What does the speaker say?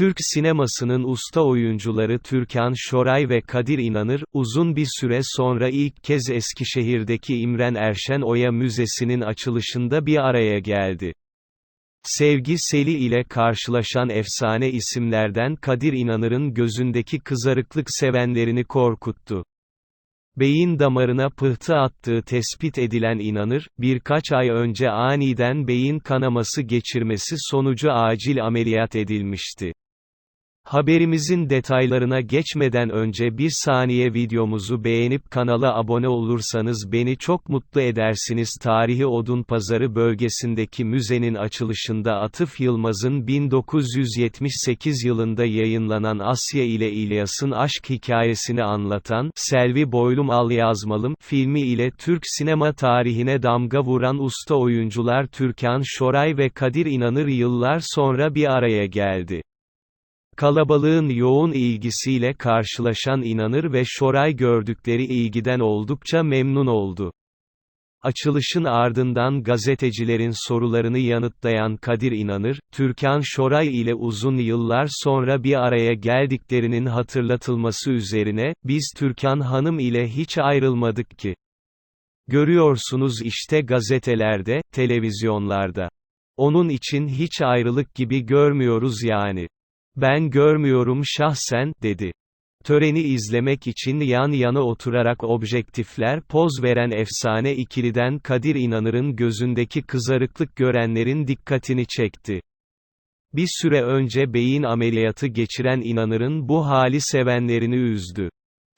Türk sinemasının usta oyuncuları Türkan Şoray ve Kadir İnanır, uzun bir süre sonra ilk kez Eskişehir'deki İmren Erşen Oya Müzesi'nin açılışında bir araya geldi. Sevgi Seli ile karşılaşan efsane isimlerden Kadir İnanır'ın gözündeki kızarıklık sevenlerini korkuttu. Beyin damarına pıhtı attığı tespit edilen inanır, birkaç ay önce aniden beyin kanaması geçirmesi sonucu acil ameliyat edilmişti. Haberimizin detaylarına geçmeden önce bir saniye videomuzu beğenip kanala abone olursanız beni çok mutlu edersiniz. Tarihi Odunpazarı bölgesindeki müzenin açılışında Atıf Yılmaz'ın 1978 yılında yayınlanan Asya ile İlyas'ın aşk hikayesini anlatan, Selvi Boylum Al Yazmalım, filmi ile Türk sinema tarihine damga vuran usta oyuncular Türkan Şoray ve Kadir İnanır yıllar sonra bir araya geldi. Kalabalığın yoğun ilgisiyle karşılaşan İnanır ve Şoray gördükleri ilgiden oldukça memnun oldu. Açılışın ardından gazetecilerin sorularını yanıtlayan Kadir İnanır, Türkan Şoray ile uzun yıllar sonra bir araya geldiklerinin hatırlatılması üzerine, biz Türkan Hanım ile hiç ayrılmadık ki. Görüyorsunuz işte gazetelerde, televizyonlarda. Onun için hiç ayrılık gibi görmüyoruz yani. Ben görmüyorum şahsen, dedi. Töreni izlemek için yan yana oturarak objektifler poz veren efsane ikiliden Kadir İnanır'ın gözündeki kızarıklık görenlerin dikkatini çekti. Bir süre önce beyin ameliyatı geçiren İnanır'ın bu hali sevenlerini üzdü.